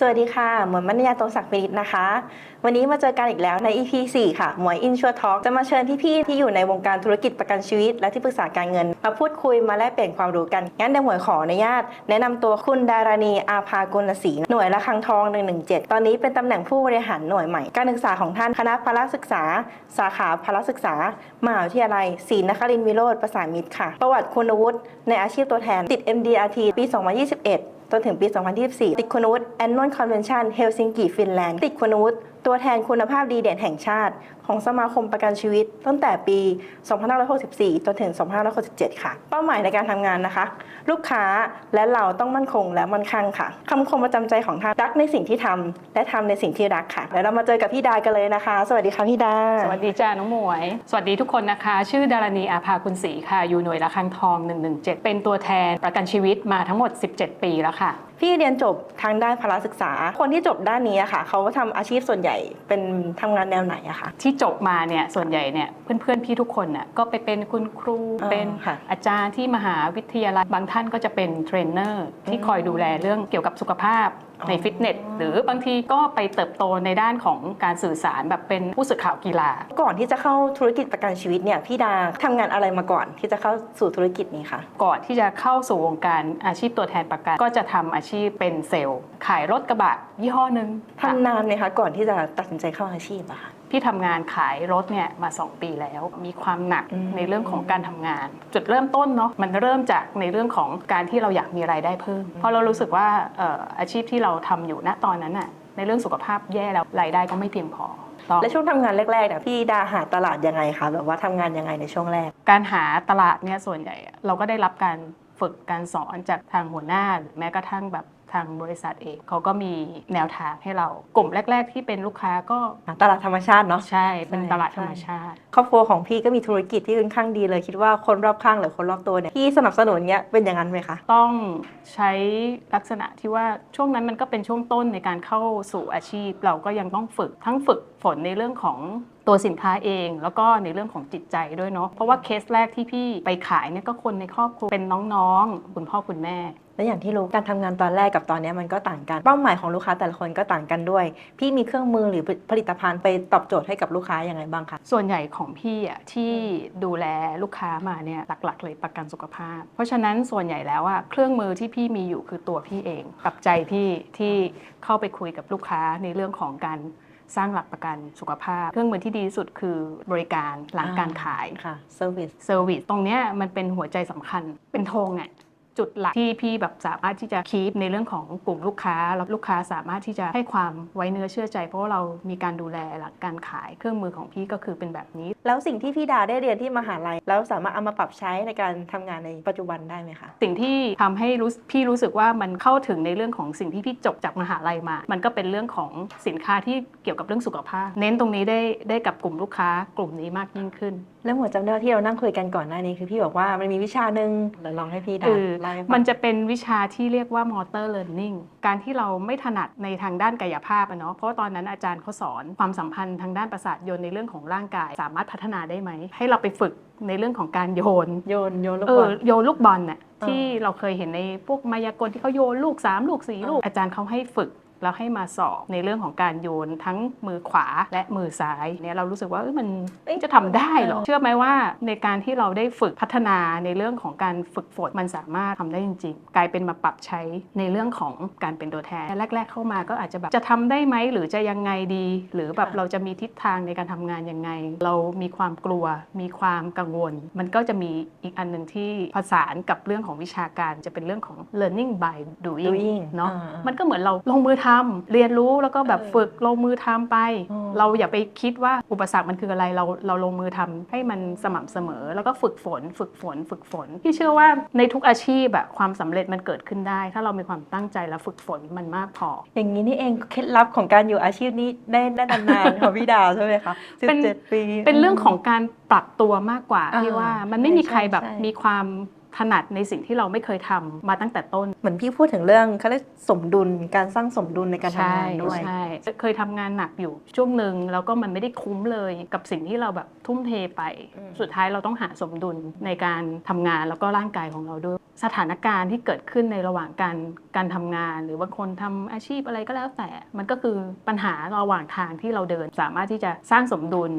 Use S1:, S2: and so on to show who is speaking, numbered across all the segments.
S1: สวัสดีค่ะ หมวยมัญญาโตศักดิ์ปิริตนะคะ วันนี้มาเจอกันอีกแล้วใน EP 4 ค่ะ หมวยอินชัวทอ k จะมาเชิญพี่ๆที่อยู่ในวงการธุรกิจประกันชีวิต และที่ปรึกษาการเงิน มาพูดคุยมาแลกเปลี่ยนความรู้กัน งั้นเดี๋ยวหมวยขออนุญาต แนะนำตัวคุณดารานีอาภากุลศรีหน่วยละคังทอง 117 ตอนนี้เป็นตำแหน่งผู้บริหารหน่วยใหม่ การศึกษาของท่านคณะพละศึกษา สาขาพละศึกษามหาวิทยาลัยศรีนครินทรวิโรธประสานมิตรค่ะ ประวัติคุณวุฒิในอาชีพตัวแทนติด MDRT ปี 2021 จนถึงปี 2024 ติดคุณวุฒิแอนนอนคอนเวนชันเฮลซิงกิฟินแลนด์ติดคุณวุฒิตัวแทนคุณภาพดีเด่นแห่งชาติ ของสมาคมประกันชีวิต ตั้งแต่ปี 2564 จนถึง 2567 ค่ะ เป้าหมายในการทำงานนะคะ ลูกค้าและเราต้องมั่นคงและมั่นคั่งค่ะคำคมประจำใจของท่านรักในสิ่งที่ทำและทำในสิ่งที่รักค่ะเดี๋ยวเรามาเจอกับพี่ดากันเลยนะคะ สวัสดีค่ะพี่ดา
S2: สวัสดีจ้าน้องหมวย สวัสดีทุกคนนะคะ ชื่อดารณีอาภาคุณศรีค่ะ อยู่หน่วยละคังทอง 117 เป็นตัวแทนประกันชีวิตมาทั้งหมด 17 ปีแล้วค่ะ
S1: พี่เรียนจบทางด้านพละศึกษา คนที่จบด้านนี้อะค่ะ เขาทำอาชีพส่วนใหญ่เป็นทำงานแนวไหนอะคะ
S2: ที่จบมาเนี่ยส่วนใหญ่เนี่ยเพื่อนๆพี่ทุกคนน่ะก็ไปเป็นคุณครู
S1: อ่า
S2: เป็น
S1: ค่ะ
S2: อาจารย์ที่มหาวิทยาลัยบางท่านก็จะเป็นเทรนเนอร์ที่คอยดูแลเรื่องเกี่ยวกับสุขภาพ
S1: อ๋อ
S2: ในฟิตเนสหรือบางทีก็ไปเติบโตในด้านของการสื่อสารแบบเป็นผู้สื่อข่าวกีฬา
S1: ก่อนที่จะเข้าธุรกิจประกันชีวิตเนี่ยพี่ดาทำงานอะไรมาก่อนที่จะเข้าสู่ธุรกิจนี้คะ
S2: ก่อนที่จะเข้าสู่วงการอาชีพตัวแทนประกัน ก็จะทำอาชีพเป็นเซลล์ ขายรถกระบะยี่ห้อหนึ่งค่ะ
S1: ทำนานไหมคะก่อนที่จะตัดสินใจเข้าอาชีพอะค่ะ
S2: พี่ทำงานขายรถเนี่ยมา 2 ปีแล้ว มีความหนัก
S1: อืม
S2: ในเรื่องของการทำงาน จุดเริ่มต้นเนาะมันเริ่มจากในเรื่องของการที่เราอยากมีรายได้เพิ่ม เพราะเรารู้สึกว่าเอ่ออาชีพที่เราทำอยู่ณตอนนั้นน่ะในเรื่องสุขภาพแย่แล้วรายได้ก็ไม่เพียงพอต้อง
S1: และช่วงทำงานแรกๆเนี่ยพี่ดาหาตลาดยังไงคะแบบว่าทำงานยังไงในช่วงแรก
S2: การหาตลาดเนี่ยส่วนใหญ่อะเราก็ได้รับการฝึกการสอนจากทางหัวหน้าหรือแม้กระทั่งแบบ ทางบริษัทเองเขาก็มีแนวทางให้เรากลุ่มแรก ๆ ที่เป็นลูกค้าก็
S1: ตลาดธรรมชาติเนาะ
S2: ใช่เป็น
S1: ใช่
S2: ตลาด
S1: ใช่
S2: ธรรมชาติ
S1: ครอบครัวของพี่ก็มีธุรกิจที่ค่อนข้างดีเลยคิดว่าคนรอบข้างหรือคนรอบตัวเนี่ยพี่สนับสนุนเนี้ยเป็นอย่างนั้นไหมคะ
S2: ต้องใช้ลักษณะที่ว่าช่วงนั้นมันก็เป็นช่วงต้นในการเข้าสู่อาชีพ เราก็ยังต้องฝึกทั้งฝึกฝนในเรื่องของ ตัวสินค้าเอง แล้วก็ในเรื่องของจิตใจด้วยเนาะเพราะว่าเคสแรกที่พี่ไปขายเนี่ยก็คนในครอบครัวเป็นน้องๆคุณพ่อคุณแม่
S1: และอย่างที่รู้การทำงานตอนแรกกับตอนเนี้ยมันก็ต่างกัน เป้าหมายของลูกค้าแต่ละคนก็ต่างกันด้วย พี่มีเครื่องมือหรือผลิตภัณฑ์ไปตอบโจทย์ให้กับลูกค้ายังไงบ้างคะ
S2: ส่วนใหญ่ของพี่อะที่ดูแลลูกค้ามาเนี่ยหลักๆ เลยประกันสุขภาพ เพราะฉะนั้นส่วนใหญ่แล้วอะเครื่องมือที่พี่มีอยู่คือตัวพี่เอง กับใจพี่ที่เข้าไปคุยกับลูกค้าในเรื่องของการ สร้างหลักประกันสุขภาพ เครื่องมือที่ดีที่สุดคือบริการหลังการขาย
S1: ค่ะเซอร์วิส
S2: เซอร์วิสตรงเนี้ยมันเป็นหัวใจสำคัญเป็นธงอะจุดหลักที่พี่แบบสามารถที่จะคีปในเรื่องของกลุ่มลูกค้าแล้วลูกค้าสามารถที่จะให้ความไว้เนื้อเชื่อใจ เพราะว่าเรามีการดูแลหลังการขายเครื่องมือของพี่ก็คือเป็นแบบนี้
S1: แล้วสิ่งที่พี่ดาได้เรียนที่มหาลัย แล้วสามารถเอามาปรับใช้ในการทำงานในปัจจุบันได้ไหมคะ
S2: สิ่งที่ทำให้รู้พี่รู้สึกว่ามันเข้าถึงในเรื่องของสิ่งที่พี่จบจากมหาลัยมา มันก็เป็นเรื่องของสินค้าที่เกี่ยวกับเรื่องสุขภาพ เน้นตรงนี้ได้ได้กับกลุ่มลูกค้ากลุ่มนี้มากยิ่งขึ้น
S1: แล้วหมวดจำได้ว่าที่เรานั่งคุยกันก่อนหน้านี้คือพี่บอกว่ามันมีวิชาหนึ่งเดี๋ยวลองให้พี่ดา
S2: คือ
S1: เล่าให้ฟัง
S2: มันจะเป็นวิชาที่เรียกว่า motor learning การที่เราไม่ถนัดในทางด้านกายภาพอะเนาะเพราะว่าตอนนั้นอาจารย์เขาสอนความสัมพันธ์ทางด้านประสาทโยนในเรื่องของร่างกายสามารถพัฒนาได้ไหม ให้เราไปฝึกในเรื่องของการโยน
S1: โยนโยนลูก
S2: เอบ
S1: อ
S2: อ
S1: ล
S2: โยนลูกบอลน่ะ
S1: อ่า
S2: ที่เราเคยเห็นในพวกมายากลที่เขาโยนลูก3ลูก4ลูกอาจารย์เขาให้ฝึก แล้วให้มาสอบในเรื่องของการโยนทั้งมือขวาและมือซ้ายเนี่ยเรารู้สึกว่าเอ้ยมันเอ้ยจะทำได้เหรอ เชื่อไหมว่าในการที่เราได้ฝึกพัฒนาในเรื่องของการฝึกฝนมันสามารถทำได้จริง ๆ กลายเป็นมาปรับใช้ในเรื่องของการเป็นตัวแทนแรก ๆ เข้ามาก็อาจจะแบบจะทำได้ไหมหรือจะยังไงดี หรือแบบ
S1: ค่ะ
S2: เราจะมีทิศทางในการทำงานยังไง เรามีความกลัว มีความกังวล มันก็จะมีอีกอันหนึ่งที่ผสานกับเรื่องของวิชาการจะเป็นเรื่องของ learning by doing,
S1: Doing
S2: เนาะ
S1: อ่ามั
S2: มันก็เหมือนเราลงมือทำเรียนรู้แล้วก็แบบ
S1: เออ
S2: ฝึกลงมือทำไป
S1: อ๋อ
S2: เราอย่าไปคิดว่าอุปสรรคมันคืออะไรเราเราลงมือทำให้มันสม่ำเสมอ แล้วก็ฝึกฝน ฝึกฝน ฝึกฝนพี่เชื่อว่าในทุกอาชีพอะความสำเร็จมันเกิดขึ้นได้ ถ้าเรามีความตั้งใจและฝึกฝนมันมากพอ
S1: อย่างนี้นี่เองเคล็ดลับของการอยู่อาชีพนี้ได้ได้นานๆของพี่ดาวใช่ไหมคะสิบ
S2: เป็น
S1: เจ็ดปี
S2: เป็นเรื่องของการปรับตัวมากกว่า
S1: อ่า
S2: ที่ว่ามันไม่มีใครแบบ
S1: ใช่ใช่
S2: มีความ ถนัดในสิ่งที่เราไม่เคยทำมาตั้งแต่ต้น
S1: เหมือนพี่พูดถึงเรื่องเขาเรียกสมดุลการสร้างสมดุลในการทำงานด้วย
S2: ใช่ใช่เคยทำงานหนักอยู่ช่วงหนึ่งแล้วก็มันไม่ได้คุ้มเลยกับสิ่งที่เราแบบทุ่มเทไป
S1: อืม
S2: สุดท้ายเราต้องหาสมดุลในการทำงานแล้วก็ร่างกายของเราด้วย สถานการณ์ที่เกิดขึ้นในระหว่างการการทำงาน หรือว่าคนทำอาชีพอะไรก็แล้วแต่ มันก็คือปัญหาระหว่างทางที่เราเดิน สามารถที่จะสร้างสมดุล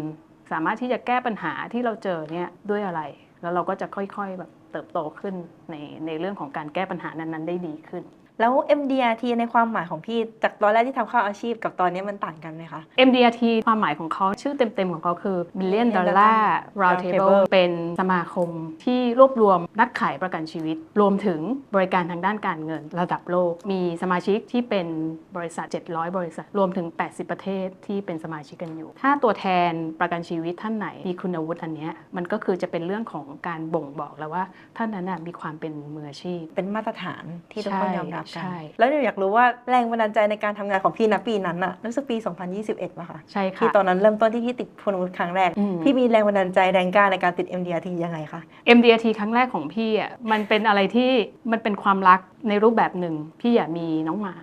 S2: สามารถที่จะแก้ปัญหาที่เราเจอเนี่ยด้วยอะไร แล้วเราก็จะค่อยๆแบบ เติบโตขึ้นในในเรื่องของการแก้ปัญหานั้นๆได้ดีขึ้น
S1: แล้ว MDRT ในความหมายของพี่จากตอนแรกที่ทำเข้าอาชีพกับตอนนี้มันต่างกันไหมคะ
S2: MDRT ความหมายของเขาชื่อเต็มๆของเขาคือ Million
S1: Million
S2: Dollar
S1: Dollar
S2: Round
S1: Round Table
S2: Table เป็นสมาคมที่รวบรวมนักขายประกันชีวิต รวมถึงบริการทางด้านการเงินระดับโลก มีสมาชิกที่เป็นบริษัท 700 บริษัท รวมถึง 80 ประเทศที่เป็นสมาชิกกันอยู่ ถ้าตัวแทนประกันชีวิตท่านไหนมีคุณวุฒิอันเนี้ยมันก็คือจะเป็นเรื่องของการบ่งบอกแล้วว่าท่านนั้นน่ะมีความเป็นมืออาชีพ
S1: เป็นมาตรฐานที่ทุกคน
S2: ใช่
S1: ยอมรับกัน
S2: ใช่
S1: แล้วหนูอยากรู้ว่าแรงบันดาลใจในการทำงานของพี่นะปีนั้นอะรู้สึกปี 2021ป่ะคะ
S2: ใช่
S1: ที่
S2: ค่ะ
S1: ตอนนั้นเริ่มต้นที่พี่ติดพลวุฒิครั้งแรก
S2: อืม
S1: พี่มีแรงบันดาลใจแรงกล้าในการติด MDRT ยังไงคะ
S2: MDRT ครั้งแรกของพี่อะมันเป็นอะไรที่มันเป็นความรักในรูปแบบหนึ่งพี่อยากมีน้องหมา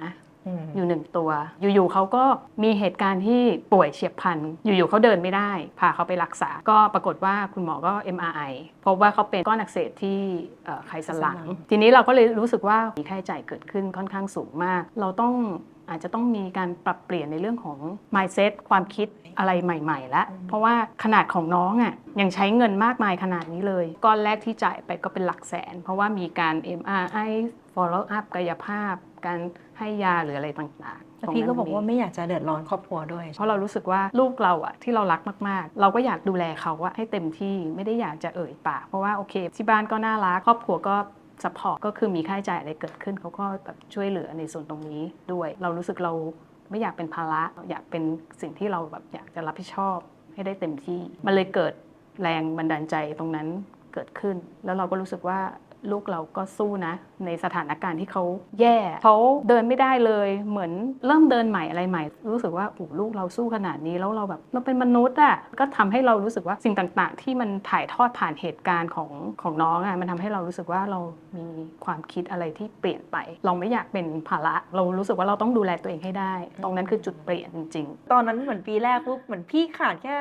S1: อืม
S2: อยู่หนึ่งตัว อยู่ๆเขาก็มีเหตุการณ์ที่ป่วยเฉียบพลัน อยู่ๆเขาเดินไม่ได้ พาเขาไปรักษา ก็ปรากฏว่าคุณหมอก็ MRI พบว่าเขาเป็นก้อนอักเสบที่เอ่อไขสันหลัง
S1: ไขสันหลัง
S2: ทีนี้เราก็เลยรู้สึกว่ามีค่าใช้จ่ายเกิดขึ้นค่อนข้างสูงมาก เราต้องอาจจะต้องมีการปรับเปลี่ยนในเรื่องของ mindset ความคิดอะไรใหม่ๆแล้วเพราะว่าขนาดของน้องอะยังใช้เงินมากมายขนาดนี้เลย ก้อนแรกที่จ่ายไปก็เป็นหลักแสน เพราะว่ามีการ MRI follow up กายภาพ การให้ยาหรืออะไรต่างๆ
S1: แล้วพี่ก็บอกว่า
S2: ตรงนั้นมี
S1: ไม่อยากจะเดือดร้อนครอบครัวด้วย
S2: เพราะเรารู้สึกว่าลูกเราอะที่เรารักมากๆ เราก็อยากดูแลเขาอะให้เต็มที่ไม่ได้อยากจะเอ่ยปากเพราะว่าโอเคที่บ้านก็น่ารักครอบครัวก็สปอร์ตก็คือมีค่าใช้จ่ายอะไรเกิดขึ้นเขาก็แบบช่วยเหลือในส่วนตรงนี้ด้วย เรารู้สึกเราไม่อยากเป็นภาระอยากเป็นสิ่งที่เราแบบอยากจะรับผิดชอบให้ได้เต็มที่ มันเลยเกิดแรงบันดาลใจตรงนั้นเกิดขึ้น แล้วเราก็รู้สึกว่า ลูกเราก็สู้นะ ในสถานการณ์ที่เขาแย่เขาเดินไม่ได้เลยเหมือนเริ่มเดินใหม่อะไรใหม่ รู้สึกว่าโอ้ลูกเราสู้ขนาดนี้แล้วเราแบบเราเป็นมนุษย์อะก็ทำให้เรารู้สึกว่าสิ่งต่างๆ ที่มันถ่ายทอดผ่านเหตุการณ์ของของน้องอะมันทำให้เรารู้สึกว่าเรามีความคิดอะไรที่เปลี่ยนไป เราไม่อยากเป็นภาระเรารู้สึกว่าเราต้องดูแลตัวเองให้ได้ ตรงนั้นคือจุดเปลี่ยนจริงๆ
S1: ตอนนั้นเหมือนปีแรกปุ๊บเหมือนพี่ขาดแค่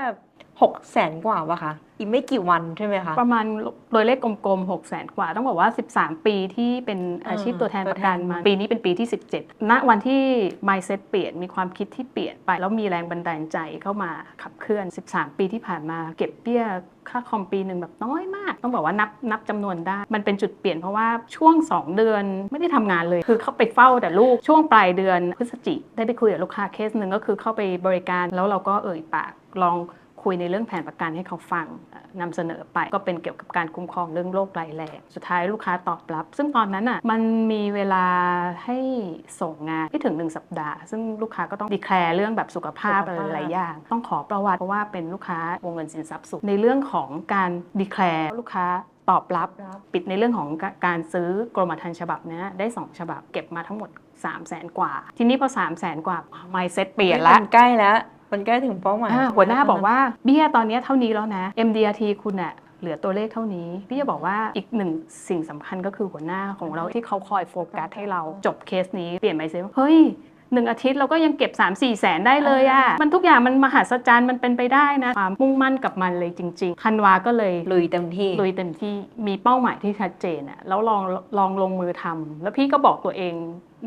S1: หกแสนกว่าป่ะคะ อีกไม่กี่วันใช่ไหมคะ
S2: ประมาณโดยเลขกลมๆ6 0แสนกว่า ต้องบอกว่า 13 ปีที่เป็นอาชีพ
S1: อ่า
S2: ตัวแทนประกัน
S1: ตัวแทน
S2: มา ปีนี้เป็นปีที่ 17 ณ วันที่ mindset เปลี่ยน มีความคิดที่เปลี่ยนไป แล้วมีแรงบันดาลใจเข้ามาขับเคลื่อน 13 ปีที่ผ่านมาเก็บเบี้ยค่าคอมปีหนึ่งแบบน้อยมาก ต้องบอกว่านับนับจำนวนได้ มันเป็นจุดเปลี่ยนเพราะว่าช่วง 2 เดือนไม่ได้ทำงานเลย คือเข้าไปเฝ้าแต่ลูกช่วงปลายเดือนพฤศจิได้ไปคุยกับลูกค้าเคสหนึ่งก็คือเข้าไปบริการแล้วเราก็เอ่ยปากลอง คุยในเรื่องแผนประกันให้เขาฟังเอ่อนำเสนอไป ก็เป็นเกี่ยวกับการคุ้มครองเรื่องโรครายแรงสุดท้ายลูกค้าตอบรับ ซึ่งตอนนั้นอะมันมีเวลาให้ส่งงานไม่ถึง 1 สัปดาห์ ซึ่งลูกค้าก็ต้องดีแคลร์เรื่องแบบสุขภาพอะไรหลายอย่าง ต้องขอประวัติเพราะว่าเป็นลูกค้าวงเงินสินทรัพย์สูงในเรื่องของการดีแคลร์ลูกค้าตอบรับ ปิดในเรื่องของการซื้อกรมธรรม์ฉบับนี้ได้ 2 ฉบับเก็บมาทั้งหมด 3 0 0แสนกว่า ทีนี้พอ 3 0 0แสนกว่า mindset เปลี่ยนล้ว
S1: มันใกล้แล้ว มันใกล้ถึงเป้าหมาย
S2: อ่าหัวหน้าบอกว่าเบี้ยตอนนี้เท่านี้แล้วนะ MDRT คุณอะเหลือตัวเลขเท่านี้ พี่จะบอกว่าอีกหนึ่งสิ่งสำคัญก็คือหัวหน้าของเราที่เขาคอยโฟกัสให้เราจบเคสนี้เปลี่ยนไปเซเฮ้ยหนึ่งอาทิตย์เราก็ยังเก็บ 3 4แสนได้เลยอะมันทุกอย่างมันมหัศจรรย์มันเป็นไปได้นะความมุ่งมั่นกับมันเลยจริงๆ คันวาก็เลย
S1: ลุยเต็มที่
S2: ลุยเต็มที่มีเป้าหมายที่ชัดเจนอะแล้วลองลองลงมือทำแล้วพี่ก็บอกตัวเอง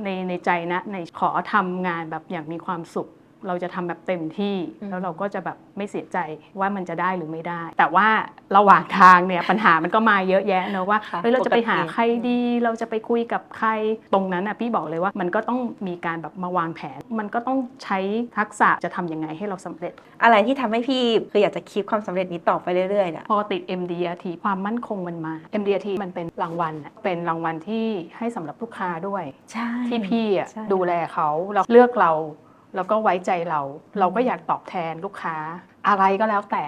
S2: ในในใจนะในขอทำงานแบบอย่างมีความสุข เราจะทำแบบเต็มที่
S1: อืม
S2: แล้วเราก็จะแบบไม่เสียใจว่ามันจะได้หรือไม่ได้ แต่ว่าระหว่างทางเนี่ยปัญหามันก็มาเยอะแยะเนอะว่า
S1: ค่ะ
S2: เฮ้ยเราจะไปหา
S1: ปกติ
S2: ใครดี เราจะไปคุยกับใครตรงนั้นอะพี่บอกเลยว่ามันก็ต้องมีการแบบมาวางแผน มันก็ต้องใช้ทักษะจะทำยังไงให้เราสำเร็จ
S1: อะไรที่ทำให้พี่คืออยากจะคีบความสำเร็จนี้ต่อไปเรื่อยๆเนี่ย
S2: พอติด MDRT ความมั่นคงมันมา MDRT มันเป็นรางวัลอะเป็นรางวัลที่ให้สำหรับลูกค้าด้วย
S1: ใช่
S2: ที่พี่อะ
S1: ใช่
S2: ดูแลเขาเราเลือกเรา แล้วก็ไว้ใจเรา เราก็อยากตอบแทนลูกค้า อะไรก็แล้วแต่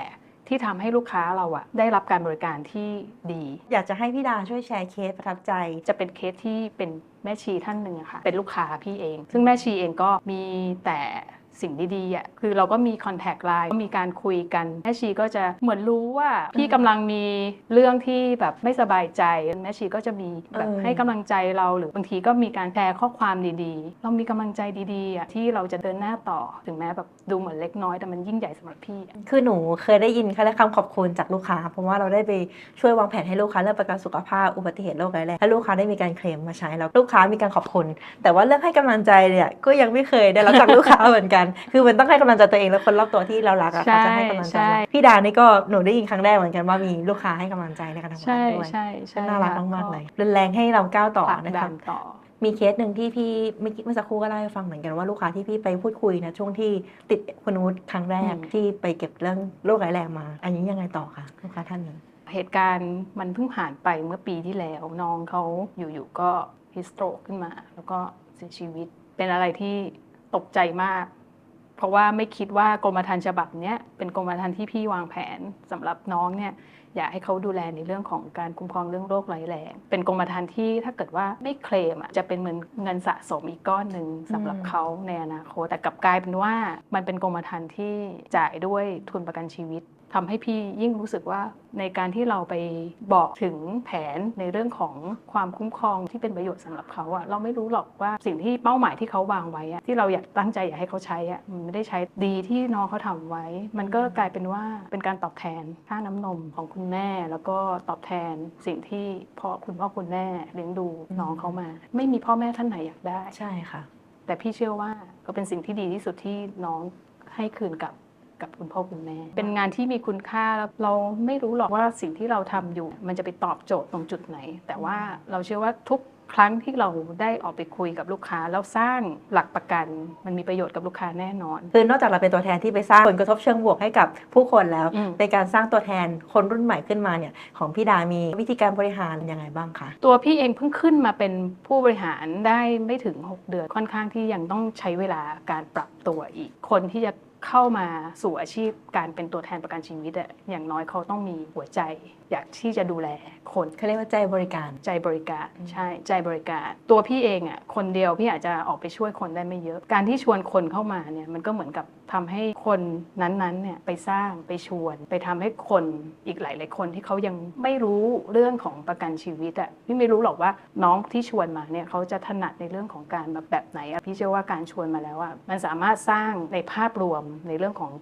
S2: ที่ทำให้ลูกค้าเราอะได้รับการบริการที่ดี
S1: อยากจะให้พี่ดาช่วยแชร์เคสประทับใจ
S2: จะเป็นเคสที่เป็นแม่ชีท่านหนึ่งอะค่ะเป็นลูกค้าพี่เอง ซึ่งแม่ชีเองก็มีแต่ สิ่งดีๆอะคือเราก็มีคอนแทคไลน์ก็มีการคุยกันแม่ชีก็จะเหมือนรู้ว่าพี่กำลังมีเรื่องที่แบบไม่สบายใจแม่ชีก็จะมีแบบ
S1: เออ
S2: ให้กำลังใจเราหรือบางทีก็มีการแชร์ข้อความดีๆ เรามีกำลังใจดีๆอะที่เราจะเดินหน้าต่อถึงแม้แบบดูเหมือนเล็กน้อยแต่มันยิ่งใหญ่สำหรับพี่อะ
S1: คือหนูเคยได้ยินคำคำขอบคุณจากลูกค้า เพราะว่าเราได้ไปช่วยวางแผนให้ลูกค้าเรื่องประกันสุขภาพอุบัติเหตุโรคร้ายแรงและลูกค้าได้มีการเคลมมาใช้แล้วลูกค้ามีการขอบคุณ แต่ว่าเรื่องให้กำลังใจเนี่ยก็ยังไม่เคยได้รับจากลูกค้าเหมือนกันคือมันต้องให้กำลังใจตัวเองและคนรอบตัวที่เรารักอะเขาจะให้กำลังใจ
S2: ใช่
S1: เราพี่ดานี่ก็หนูได้ยินครั้งแรกเหมือนกันว่ามีลูกค้าให้กำลังใจในการทำงาน
S2: ใช่
S1: ด้วย
S2: ใช่ใช่
S1: น่ารัก
S2: ค่ะ
S1: มากๆเลยเป็นแรงให้เราก้าวต่อ
S2: ผลัก
S1: นะ
S2: ดั
S1: คะ
S2: นต่อ
S1: มีเคสหนึ่งที่พี่เมื่อกี้เมื่อสักครู่ก็เล่าให้ฟังเหมือนกันว่าลูกค้าที่พี่ไปพูดคุยนะช่วงที่ติดคุณวุฒิครั้งแรก
S2: อืม
S1: ที่ไปเก็บเรื่องโรคร้ายแรงมา อันนี้ยังไงต่อคะลูกค้าท่านนี้
S2: เหตุการณ์มันเพิ่งผ่านไปเมื่อปีที่แล้วน้องเขาอยู่ๆก็ฮิสโตรกขึ้นมา แล้วก็เสียชีวิตเป็นอะไรที่ตกใจมาก เพราะว่าไม่คิดว่ากรมธรรม์ฉบับนี้เป็นกรมธรรม์ที่พี่วางแผนสำหรับน้องเนี่ยอยากให้เขาดูแลในเรื่องของการคุ้มครองเรื่องโรคร้ายแรงเป็นกรมธรรม์ที่ถ้าเกิดว่าไม่เคลมอะจะเป็นเหมือนเงินสะสมอีกก้อนหนึ่งสำหรับเขาในอนาคตแต่กลับกลายเป็นว่ามันเป็นกรมธรรม์ที่จ่ายด้วยทุนประกันชีวิต ทำให้พี่ยิ่งรู้สึกว่าในการที่เราไปบอกถึงแผนในเรื่องของความคุ้มครองที่เป็นประโยชน์สำหรับเขาอะเราไม่รู้หรอกว่าสิ่งที่เป้าหมายที่เขาวางไว้อะที่เราอยากตั้งใจอยากให้เขาใช้อะมันไม่ได้ใช้ดีที่น้องเขาทำไว้ มันก็กลายเป็นว่าเป็นการตอบแทนค่าน้ำนมของคุณแม่ แล้วก็ตอบแทนสิ่งที่พ่อคุณพ่อคุณแม่เลี้ยงดูน้องเขามา ไม่มีพ่อแม่ท่านไหนอยากได้
S1: ใช่ค่ะ
S2: แต่พี่เชื่อว่าก็เป็นสิ่งที่ดีที่สุดที่น้องให้คืนกับ กับคุณพ่อคุณแม่ เป็นงานที่มีคุณค่าแล้วเราไม่รู้หรอกว่าสิ่งที่เราทำอยู่ มันจะไปตอบโจทย์ตรงจุดไหน แต่ว่าเราเชื่อว่าทุกครั้งที่เราได้ออกไปคุยกับลูกค้า แล้วสร้างหลักประกัน มันมีประโยชน์กับลูกค้าแน่นอน
S1: คือนอกจากเราเป็นตัวแทนที่ไปสร้างผลกระทบเชิงบวกให้กับผู้คนแล้ว
S2: อืม
S1: เป็นการสร้างตัวแทนคนรุ่นใหม่ขึ้นมาเนี่ยของพี่ดามีวิธีการบริหารยังไงบ้างคะ
S2: ตัวพี่เองเพิ่งขึ้นมาเป็นผู้บริหารได้ไม่ถึง 6 เดือนค่อนข้างที่ยังต้องใช้เวลาการปรับตัวอีกคนที่จะ เข้ามาสู่อาชีพการเป็นตัวแทนประกันชีวิตอะอย่างน้อยเขาต้องมีหัวใจ อยากที่จะดูแลคน
S1: เขาเรียกว่าใจบริการ
S2: ใจบริการใช่ใจบริการ ตัวพี่เองอะคนเดียวพี่อาจจะออกไปช่วยคนได้ไม่เยอะ การที่ชวนคนเข้ามาเนี่ยมันก็เหมือนกับทำให้คนนั้นๆเนี่ยไปสร้างไปชวน ไปทำให้คนอีกหลาย ๆ คนที่เขายังไม่รู้เรื่องของประกันชีวิตอะพี่ไม่รู้หรอกว่าน้องที่ชวนมาเนี่ยเขาจะถนัดในเรื่องของการแบบแบบไหนอะพี่เชื่อว่าการชวนมาแล้วอะมันสามารถสร้างในภาพรวมในเรื่องของ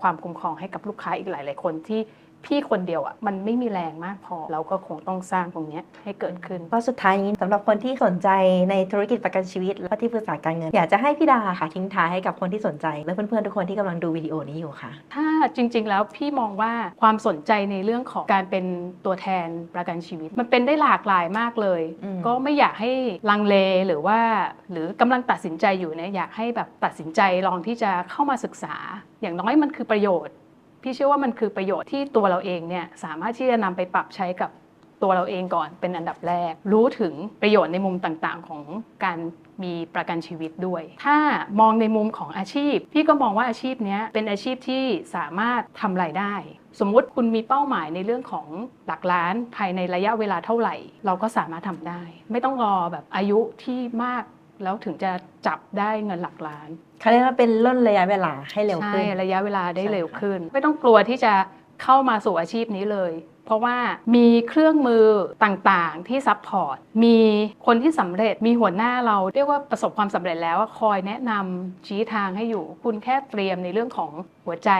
S2: ความคุ้มครองให้กับลูกค้าอีกหลาย ๆ คนที่ พี่คนเดียวอะมันไม่มีแรงมากพอเราก็คงต้องสร้างตรงเนี้ยให้เกิดขึ้น
S1: ก็สุดท้ายนี้สำหรับคนที่สนใจในธุรกิจประกันชีวิต และที่ปรึกษาการเงิน อยากจะให้พี่ดาค่ะทิ้งท้ายให้กับคนที่สนใจ และเพื่อนๆทุกคนที่กำลังดูวิดีโอนี้อยู่ค่ะ
S2: ถ้าจริง ๆ แล้วพี่มองว่าความสนใจในเรื่องของการเป็นตัวแทนประกันชีวิต มันเป็นได้หลากหลายมากเลย
S1: อืม
S2: ก็ไม่อยากให้ลังเลหรือว่า หรือกำลังตัดสินใจอยู่เนี่ยอยากให้แบบตัดสินใจลองที่จะเข้ามาศึกษา อย่างน้อยมันคือประโยชน์ พี่เชื่อว่ามันคือประโยชน์ที่ตัวเราเองเนี่ยสามารถที่จะนำไปปรับใช้กับตัวเราเองก่อนเป็นอันดับแรก รู้ถึงประโยชน์ในมุมต่างๆ ของการมีประกันชีวิตด้วย ถ้ามองในมุมของอาชีพ พี่ก็มองว่าอาชีพนี้เป็นอาชีพที่สามารถทำรายได้ สมมุติคุณมีเป้าหมายในเรื่องของหลักล้านภายในระยะเวลาเท่าไหร่ เราก็สามารถทำได้ ไม่ต้องรอแบบอายุที่มาก แล้วถึงจะจับได้เงินหลักล้าน
S1: เขาเรียกว่าเป็นล่นระยะเวลาให้เร็วขึ้น
S2: ใช่ระยะเวลาได้
S1: ใช่
S2: เร็ว
S1: ค่ะ
S2: ขึ้น ไม่ต้องกลัวที่จะเข้ามาสู่อาชีพนี้เลย เพราะว่ามีเครื่องมือต่างๆ ที่ซัพพอร์ตมีคนที่สำเร็จมีหัวหน้าเราเรียกว่าประสบความสำเร็จแล้วอะคอยแนะนำชี้ทางให้อยู่ คุณแค่เตรียมในเรื่องของหัวใจ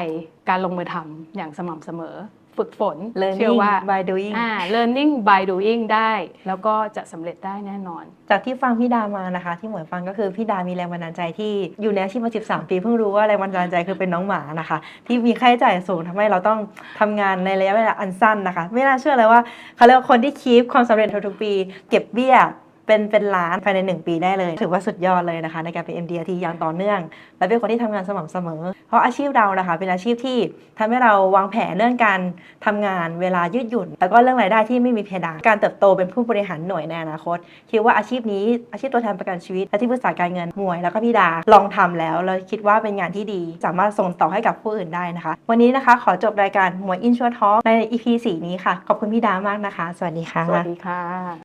S2: การลงมือทำอย่างสม่ำเสมอ ฝึกฝน
S1: learning
S2: เชื่อว่า
S1: by doing
S2: อ่า learning by doing ได้ แล้วก็จะสำเร็จได้แน่นอน
S1: จากที่ฟังพี่ดามานะคะ ที่หมวยฟังก็คือพี่ดามีแรงบันดาลใจที่อยู่ในอาชีพมา 13 ปีเพิ่งรู้ว่าแรงบันดาลใจคือเป็นน้องหมานะคะ ที่มีค่าใช้จ่ายสูงทำให้เราต้องทำงานในระยะเวลาอันสั้นนะคะ ไม่น่าเชื่อเลยว่าเขาเรียกว่าคนที่คีปความสำเร็จทุกๆปี เก็บเบี้ย เป็นเป็นล้านภายใน 1 ปีได้เลย ถือว่าสุดยอดเลยนะคะ ในการเป็น MDRT อย่างต่อเนื่อง และเป็นคนที่ทำงานสม่ำเสมอ เพราะอาชีพเรานะคะ เป็นอาชีพที่ทำให้เราวางแผนเรื่องการทำงานเวลายืดหยุ่น แล้วก็เรื่องรายได้ที่ไม่มีเพดานการเติบโตเป็นผู้บริหารหน่วยในอนาคตคิดว่าอาชีพนี้อาชีพตัวแทนประกันชีวิตและที่ปรึกษาการเงินหมวย แล้วก็พี่ดาลองทำแล้วแล้วคิดว่าเป็นงานที่ดี สามารถส่งต่อให้กับผู้อื่นได้นะคะ วันนี้นะคะขอจบรายการหมวยอินชัวร์ทอใน EP 4นี้ค่ะขอบคุณพี่ดามากนะคะ สวัสดีค่ะ
S2: สวัสดีค่ะ